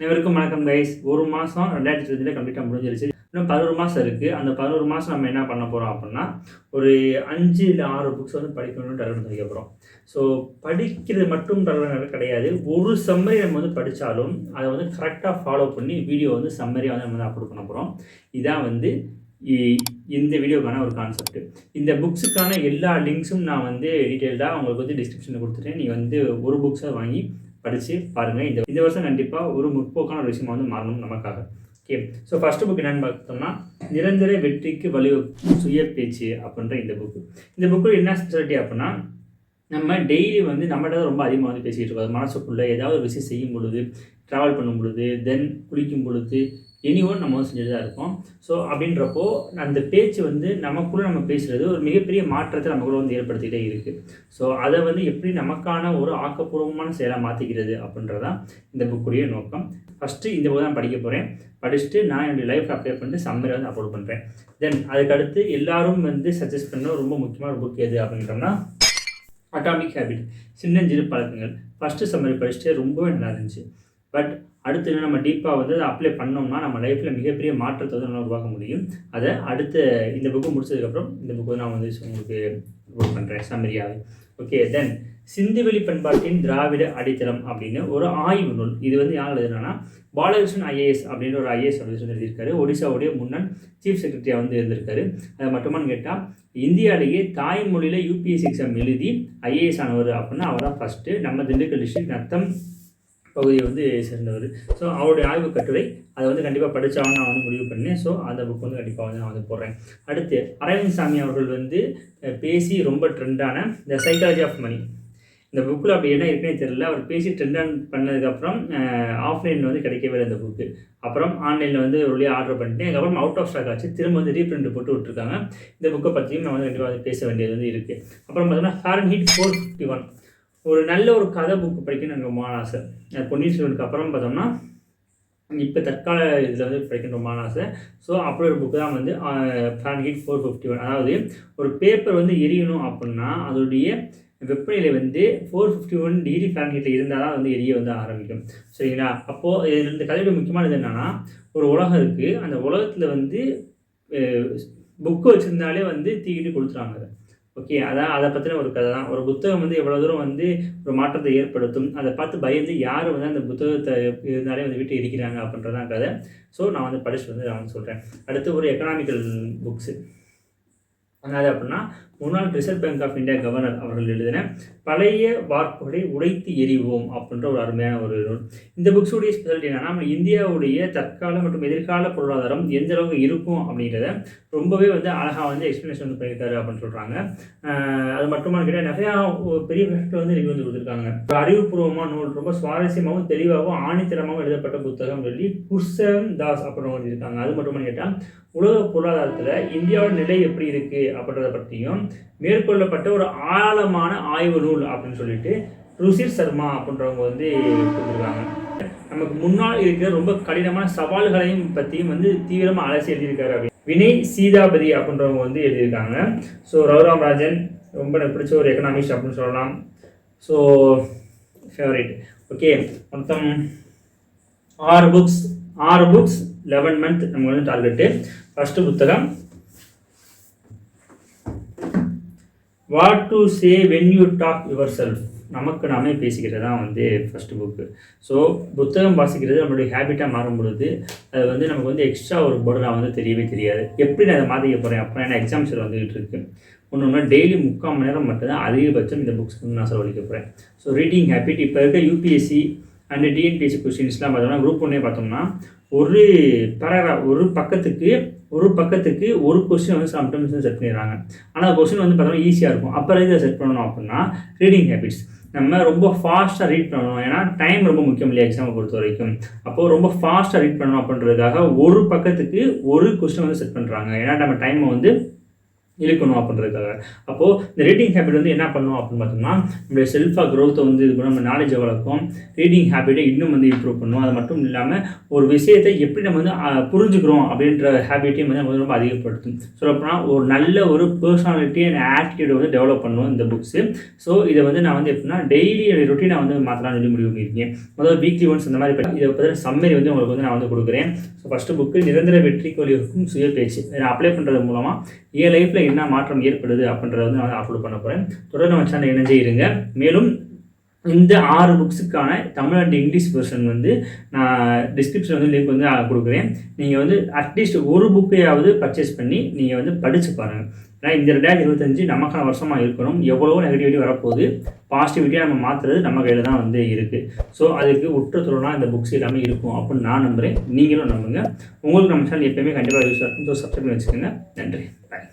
அனைவருக்கும் வணக்கம் கைஸ் ஒரு மாதம் ரெண்டாயிரத்தி இருபதில் கம்ப்ளீட்டாக முடிஞ்சிருச்சு. இன்னும் பதினோரு மாதம் இருக்குது அந்த பதினோரு மாதம் நம்ம என்ன பண்ண போகிறோம் அப்படின்னா ஒரு அஞ்சு இல்லை ஆறு புக்ஸ் வந்து படிக்கணும்னு டார்கெட் பண்ணிக்க போகிறோம் ஸோ படிக்கிறது மட்டும் டார்கெட் கிடையாது. ஒரு சம்மரி நம்ம வந்து படித்தாலும் அதை வந்து கரெக்டாக ஃபாலோ பண்ணி வீடியோ வந்து சம்மரியாக வந்து நம்ம வந்து அப்லோட் பண்ண போகிறோம் இதான் வந்து இ- இந்த வீடியோக்கான ஒரு கான்செப்ட் இந்த புக்ஸுக்கான எல்லா லிங்க்ஸும் நான் வந்து டீட்டெயில்டாக உங்களுக்கு வந்து டிஸ்கிரிப்ஷனில் கொடுத்துட்டேன். நீங்கள் வந்து ஒரு புக்ஸை வாங்கி படித்து பாருங்கள் இந்த இந்த வருஷம் கண்டிப்பாக ஒரு முற்போக்கான ஒரு விஷயமா வந்து மாறணும் நமக்காக. ஓகே ஸோ ஃபஸ்ட்டு புக் என்னென்னு பார்த்தோம்னா நிரந்தர வெற்றிக்கு வழிவகுக்கும் சுய பேச்சு அப்படின்ற இந்த புக்கு இந்த புக்கில் என்ன ஸ்பெஷாலிட்டி அப்படின்னா நம்ம டெய்லி வந்து நம்மகிட்ட ரொம்ப அதிகமாக வந்து பேசிகிட்டு இருக்கோம். மனசுக்குள்ளே ஏதாவது ஒரு விஷயம் செய்யும் பொழுது ட்ராவல் பண்ணும் பொழுது தென் குளிக்கும் பொழுது எனி ஒன் நம்ம வந்து செஞ்சுட்டு தான் இருக்கோம். ஸோ அப்படின்றப்போ அந்த பேச்சு வந்து நமக்குள்ளே நம்ம பேசுகிறது ஒரு மிகப்பெரிய மாற்றத்தை நமக்குள்ள வந்து ஏற்படுத்திக்கிட்டே இருக்குது ஸோ அதை வந்து எப்படி நமக்கான ஒரு ஆக்கப்பூர்வமான செயலாக மாற்றிக்கிறது அப்படின்றதான் இந்த புக்குடைய நோக்கம். ஃபஸ்ட்டு இந்த புக் தான் படிக்க போகிறேன் படிச்சுட்டு நான் என்னுடைய லைஃப் அப்ளை பண்ணிட்டு சம்மரை வந்து அப்லோட் பண்ணுறேன் தென் அதுக்கடுத்து எல்லாரும் வந்து சஜஸ்ட் பண்ண ரொம்ப முக்கியமான புக் எது அப்படின்றோம்னா அட்டாமிக் ஹேபிட் சின்னஞ்சிறு பழக்கங்கள். ஃபஸ்ட்டு சம்மரி படிச்சுட்டு ரொம்பவே நல்லா இருந்துச்சு. பட் அடுத்து நம்ம டீப்பாக வந்து அதை அப்ளை பண்ணோம்னா நம்ம லைஃப்பில் மிகப்பெரிய மாற்றத்தை வந்து நம்ம உருவாக்க முடியும். அதை அடுத்த இந்த புக்கு முடிச்சதுக்கப்புறம் இந்த புக்கு நான் வந்து உங்களுக்கு அப்லோட் பண்ணுறேன் சமரியாவே ஓகே தென் சிந்துவெளி பண்பாட்டின் திராவிட அடித்தளம் அப்படின்னு ஒரு ஆய்வு நூல். இது வந்து யார் எழுதுனா பாலகிருஷ்ணன் ஐஏஎஸ் அப்படின்னு ஒரு ஐஏஎஸ் ஆஃபீஸர் எழுதியிருக்காரு. ஒடிசாவுடைய முன்னாள் சீஃப் செக்ரட்டரியாக வந்து இருந்திருக்காரு. அது மட்டுமான்னு கேட்டால் இந்தியாவிலேயே தாய்மொழியில் யூபிஎஸ்சி எக்ஸாம் எழுதி ஐஏஎஸ் ஆனவர் அப்படின்னா அவர் தான் ஃபஸ்ட்டு நம்ம திண்டுக்கல் டிஸ்ட்ரிக்ட் நத்தம் பகுதியை வந்து சேர்ந்தவர். ஸோ அவருடைய ஆய்வு கட்டுரை அதை வந்து கண்டிப்பாக படித்தாலும் நான் வந்து முடிவு பண்ணேன் ஸோ அந்த புக் வந்து கண்டிப்பாக வந்து நான் வந்து போடுறேன். அடுத்து அரவிந்த் சாமி அவர்கள் வந்து பேசி ரொம்ப ட்ரெண்டான த சைக்காலஜி ஆஃப் மணி இந்த புக்கில் அப்படி என்ன இருக்குன்னு தெரியல. அவர் பேசி ட்ரெண்ட் பண்ணதுக்கப்புறம் ஆஃப்லைனில் வந்து கிடைக்கவே இல்லை இந்த புக்கு அப்புறம் ஆன்லைனில் வந்து ஒரு வழியாக ஆர்டர் பண்ணிட்டேன் அதுக்கப்புறம் அவுட் ஆஃப் ஸ்டாக் ஆச்சு திரும்ப வந்து ரீப்ரிண்ட் போட்டு விட்டுருக்காங்க. இந்த புக்கை பற்றியும் நான் வந்து கண்டிப்பாக பேச வேண்டியது வந்து இருக்குது அப்புறம் பார்த்தோம்னா ஃபாரன் ஹீட் ஃபோர் ஃபிஃப்டி ஒன் ஒரு நல்ல ஒரு கதை புக்கு படிக்கணும்னு எனக்கு ரொம்ப ஆசை. பொன்னியின் செல்வனுக்கு அப்புறம் பார்த்தோம்னா இப்போ தற்கால இதில் வந்து படிக்கணும் ரொம்ப ஆசை. ஸோ அப்படி ஒரு புக்கு தான் வந்து ஃபேரன்ஹீட் ஃபோர் ஃபிஃப்டி ஒன் அதாவது ஒரு பேப்பர் வந்து எரியணும் அப்படின்னா அதோடைய வெப்பநிலை வந்து ஃபோர் ஃபிஃப்டி ஒன் டிகிரி ஃபேரன்ஹீட்டில் இருந்தால் தான் வந்து எரிய வந்து ஆரம்பிக்கும். சரிங்களா? அப்போது இது இந்த கதையோட முக்கியமானது என்னென்னா ஒரு உலகம் இருக்குது அந்த உலகத்தில் வந்து புக்கு வச்சுருந்தாலே வந்து தீக்கிட்டு கொடுத்துருவாங்க ஓகே அதான் அதை பற்றின ஒரு கதை தான். ஒரு புத்தகம் வந்து எவ்வளோ தூரம் வந்து ஒரு மாற்றத்தை ஏற்படுத்தும் அதை பார்த்து பயந்து யார் வந்து அந்த புத்தகத்தை இருந்தாலே வந்து வீட்டு இருக்கிறாங்க அப்படின்றதான் கதை. ஸோ நான் வந்து படிச்சுட்டு வந்து நான் வந்து சொல்கிறேன் அடுத்து ஒரு எக்கனாமிக்கல் புக்ஸு அதாவது அப்படின்னா முன்னாள் reserve bank of India governor அவர்கள் எழுதின பழைய வார்ப்புகளை உடைத்து எறிவோம் அப்படின்ற ஒரு அருமையான ஒரு நூல். இந்த புக்ஸுடைய ஸ்பெஷாலிட்டி என்னன்னா நம்ம இந்தியாவுடைய தற்கால மற்றும் எதிர்கால பொருளாதாரம் எந்த அளவுக்கு இருக்கும் அப்படின்றத ரொம்பவே வந்து அழகாக வந்து எக்ஸ்பிளனேஷன் வந்து பண்ணியிருக்காரு அப்படின்னு சொல்கிறாங்க அது மட்டுமானு கேட்டால் நிறையா பெரிய ஃபேக்டர் வந்து ரிவ்யூ வந்து கொடுத்துருக்காங்க. ஒரு அறிவுபூர்வமான நூல் ரொம்ப சுவாரஸ்யமாகவும் தெளிவாகவும் ஆணித்தரமாகவும் எழுதப்பட்ட புத்தகம் சொல்லி புர்சன் தாஸ் அப்படின்னு எழுதியிருக்காங்க. அது மட்டுமானு கேட்டால் உலக பொருளாதாரத்தில் இந்தியாவோட நிலை எப்படி இருக்குது அப்படின்றத பற்றியும் மேற்கொள்ளப்பட்ட ஒரு ஆழமான ஆய்வு நூல் அப்படின்னு சொல்லிட்டு ருசிர் சர்மா அப்படின்றவங்க வந்து கொடுத்துருக்காங்க. நமக்கு முன்னால் இருக்கிற ரொம்ப கடினமான சவால்களையும் பற்றியும் வந்து தீவிரமாக அலசி எழுதியிருக்காரு அப்படி வினய் சீதாபதி அப்படின்றவங்க வந்து எழுதியிருக்காங்க. ஸோ ரவுராம் ராஜன் ரொம்ப எனக்கு பிடிச்ச ஒரு எக்கனாமிக்ஸ் அப்படின்னு சொல்லலாம். ஸோ ஃபேவரேட் ஓகே மொத்தம் ஆறு புக்ஸ் ஆறு புக்ஸ் லெவன் மந்த் நமக்கு வந்து டார்கெட்டு ஃபஸ்ட்டு புத்தகம் what to say when you talk yourself நமக்கு நாமே பேசிக்கிறது தான் வந்து ஃபஸ்ட்டு புக்கு ஸோ புத்தகம் வாசிக்கிறது நம்மளுடைய ஹேபிட்டாக மாறும் பொழுது அது வந்து நமக்கு வந்து எக்ஸ்ட்ரா ஒரு பர்டனாக வந்து தெரியவே தெரியாது. எப்படி நான் அதை மாற்றிக்க போகிறேன் அப்புறம் என்ன எக்ஸாம்ஸ் வந்துகிட்டு இருக்கு. ஒன்று ஒன்று டெய்லி முக்கால் மணி நேரம் மட்டும்தான் அதிகபட்சம் இந்த புக்ஸ் வந்து நான் செலவழிக்க போகிறேன் ஸோ ரீடிங் ஹேபிட் இப்போ இருக்க யூபிஎஸ்சி அண்ட் டிஎன்பிஎஸ்சி கொஸ்டின்ஸ்லாம் பார்த்தோம்னா குரூப் ஒன்றே பார்த்தோம்னா ஒரு பேராகிராஃப் ஒரு பக்கத்துக்கு ஒரு பக்கத்துக்கு ஒரு கொஸ்டின் வந்து சம்டைம்ஸ் வந்து செட் பண்ணிடுறாங்க. ஆனால் அந்த கொஸ்டின் வந்து பார்த்தோம்னா ஈஸியாக இருக்கும். அப்போ இதை செட் பண்ணணும் அப்படின்னா ரீடிங் ஹேபிட்ஸ் நம்ம ரொம்ப ஃபாஸ்ட்டாக ரீட் பண்ணணும். ஏன்னா டைம் ரொம்ப முக்கியம் இல்லையா எக்ஸாமை பொறுத்த வரைக்கும். அப்போது ரொம்ப ஃபாஸ்ட்டாக ரீட் பண்ணணும் அப்படின்றதுக்காக ஒரு பக்கத்துக்கு ஒரு கொஸ்டின் வந்து செட் பண்ணுறாங்க ஏன்னா நம்ம டைமை வந்து இருக்கணும் அப்படின்றதுக்காக. அப்போது இந்த ரீடிங் ஹேபிட் வந்து என்ன பண்ணும் அப்படின்னு பார்த்தோம்னா நம்மளுடைய செல்ஃபாக க்ரோத்தை வந்து இது பண்ண நம்ம நாலேஜை வளர்க்கும். ரீடிங் ஹேபிட்டை இன்னும் வந்து இம்ப்ரூவ் பண்ணும். அது மட்டும் இல்லாமல் ஒரு விஷயத்தை எப்படி நம்ம வந்து புரிஞ்சுக்கிறோம் அப்படின்ற ஹேபிட்டையும் வந்து நம்ம ரொம்ப அதிகப்படுத்தும். சொல்லப்போனால் ஒரு நல்ல ஒரு பர்சனாலிட்டி அண்ட் ஆட்டிடியூட் வந்து டெவலப் பண்ணும் இந்த புக்ஸு ஸோ இதை வந்து நான் வந்து எப்படின்னா டெய்லி ரொட்டீனை வந்து மாற்றலாம் சொல்லி முடிவு பண்ணியிருக்கேன். முதல்ல வீக்லி ஒன்ஸ் இந்த மாதிரி இதை பற்றி சம்மரி வந்து உங்களுக்கு வந்து நான் வந்து கொடுக்குறேன். ஸோ ஃபஸ்ட்டு புக்கு நிரந்தர வெற்றி கோலிக்கும் சுய பேச்சு இதை அப்ளை பண்ணுறது மூலமாக என் லைஃப்பில் என்ன மாற்றம் ஏற்படுது அப்படின்றத வந்து நான் அப்லோட் பண்ண போகிறேன் தொடர்ந்து நம்ம சேனல் இணைஞ்சே இருங்க. மேலும் இந்த ஆறு புக்ஸுக்கான தமிழ் அண்ட் இங்கிலீஷ் வெர்ஷன் வந்து நான் டிஸ்கிரிப்ஷன் வந்து லிங்க் வந்து கொடுக்குறேன். நீங்கள் வந்து அட்லீஸ்ட் ஒரு புக்கையாவது பர்ச்சேஸ் பண்ணி நீங்கள் வந்து படித்து பாருங்கள் ஏன்னா இந்த ரெண்டாயிரத்தி இருபத்தஞ்சு நமக்கான வருஷமாக இருக்கணும். எவ்வளோ நெகட்டிவிட்டி வரப்போகுது. பாசிட்டிவிட்டியாக நம்ம மாற்றுறது நம்ம கையில் தான் வந்து இருக்குது ஸோ அதுக்கு உற்றத்துறனா இந்த புக்ஸ் எல்லாமே இருக்கும் அப்படின்னு நான் நம்புகிறேன் நீங்களும் நம்புங்க. உங்களுக்கு நம்ம சேனல் எப்பயுமே கண்டிப்பாக யூஸ் இருக்கும். ஸோ சப்ஸ்கிரைப் பண்ணி வச்சுக்கோங்க. நன்றி. பாய்